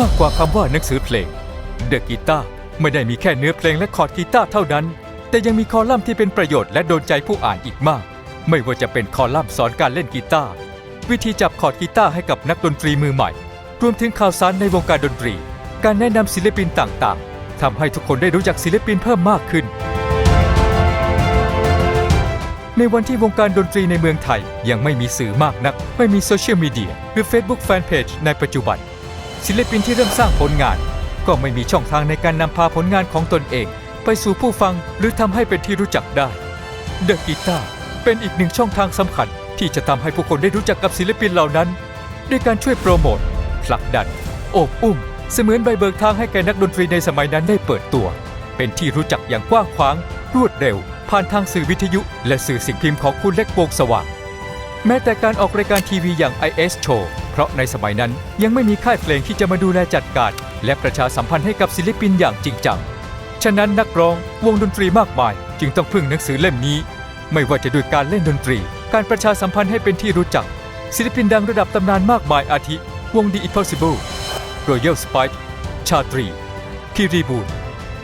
มากกว่าคำว่าหนังสือเพลงเดอะกีตาร์ไม่ได้มีแค่เนื้อเพลงและคอร์ดกีตาร์เท่านั้น แต่ยังมีคอลัมน์ที่เป็นประโยชน์และโดนใจผู้อ่านอีกมาก ไม่ว่าจะเป็นคอลัมน์สอนการเล่นกีตาร์วิธีจับคอร์ดกีตาร์ให้กับนักดนตรีมือใหม่ รวมถึงข่าวสารในวงการดนตรี การแนะนำศิลปินต่างๆทำให้ทุกคนได้รู้จักศิลปินเพิ่มมากขึ้น ในวันที่วงการดนตรีในเมืองไทยยังไม่มีสื่อมากนัก ไม่มีโซเชียลมีเดียหรือ Facebook Fanpage ในปัจจุบัน ศิลปินที่เริ่มสร้างผลงาน ก็ไม่มีช่องทางในการนำพาผลงานของตนเอง ไปสู่ผู้ฟังหรือทำให้เป็นที่รู้จักได้ The Guitar เป็นอีกหนึ่งช่องทางสำคัญ ที่จะทำให้ผู้คนได้รู้จักกับศิลปินเหล่านั้น ด้วยการช่วยโปรโมทผลักดันโอบอุ้ม เสมือนใบเบิกทางให้แก่นักดนตรีในสมัยนั้นได้เปิดตัว เป็นที่รู้จักอย่างกว้างขวาง รวดเร็ว ผ่านทางสื่อวิทยุ และสื่อสิ่งพิมพ์ของคุณเล็กวงสว่างแม้แต่การออกรายการทีวีอย่าง IS Show ราะในสมัยนั้นยังไม่มีค่ายเพลงที่จะมาดูแลจัดการ และประชาสัมพันธ์ให้กับศิลปินอย่างจริงจัง ฉะนั้นนักร้องวงดนตรีมากมาย จึงต้องพึ่งหนังสือเล่มนี้ ไม่ว่าจะด้วยการเล่นดนตรี การประชาสัมพันธ์ให้เป็นที่รู้จัก ศิลปินดังระดับตำนานมากมายอาทิ วง The Impossible Royal Spike ชาตรีคีรีบูน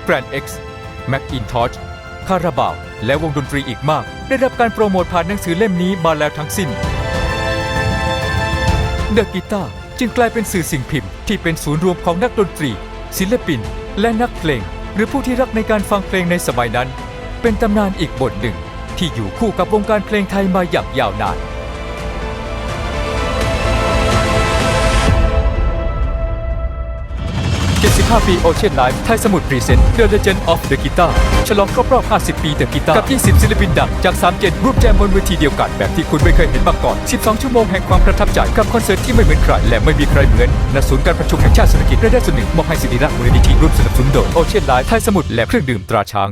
แกรน X Macintosh คาราบาว และวงดนตรีอีกมาก ได้รับการโปรโมทผ่านหนังสือเล่มนี้มาแล้วทั้งสิ้น เดอะกีตาร์จึงกลายเป็นสื่อสิ่งพิมพ์ที่เป็นศูนย์รวมของนักดนตรี ศิลปิน และนักเพลง หรือผู้ที่รักในการฟังเพลงในสมัยนั้น เป็นตำนานอีกบทหนึ่ง ที่อยู่คู่กับวงการเพลงไทยมาอย่างยาวนาน 5 ปีโอเชียนไลฟ์ไทยสมุทรพรีเซนต์เดอะเลเจนด์ออฟเดอะกีตาร์ฉลองครบรอบ 50 ปีเดอะกีตาร์กับ 20 ศิลปินดังจาก 3 เจนร่วมแจมบนเวทีเดียวกันแบบที่คุณไม่เคยเห็นมาก่อน 12 ชั่วโมงแห่งความประทับใจกับคอนเสิร์ตที่ไม่เหมือนใคร และไม่มีใครเหมือนณศูนย์การประชุมแห่งชาติเศรษฐกิจรายได้ส่วนหนึ่งมอบให้สิริรักษ์มูลนิธิร่วมสนับสนุนโดยโอเชียนไลฟ์ไทยสมุทรและเครื่องดื่มตราช้าง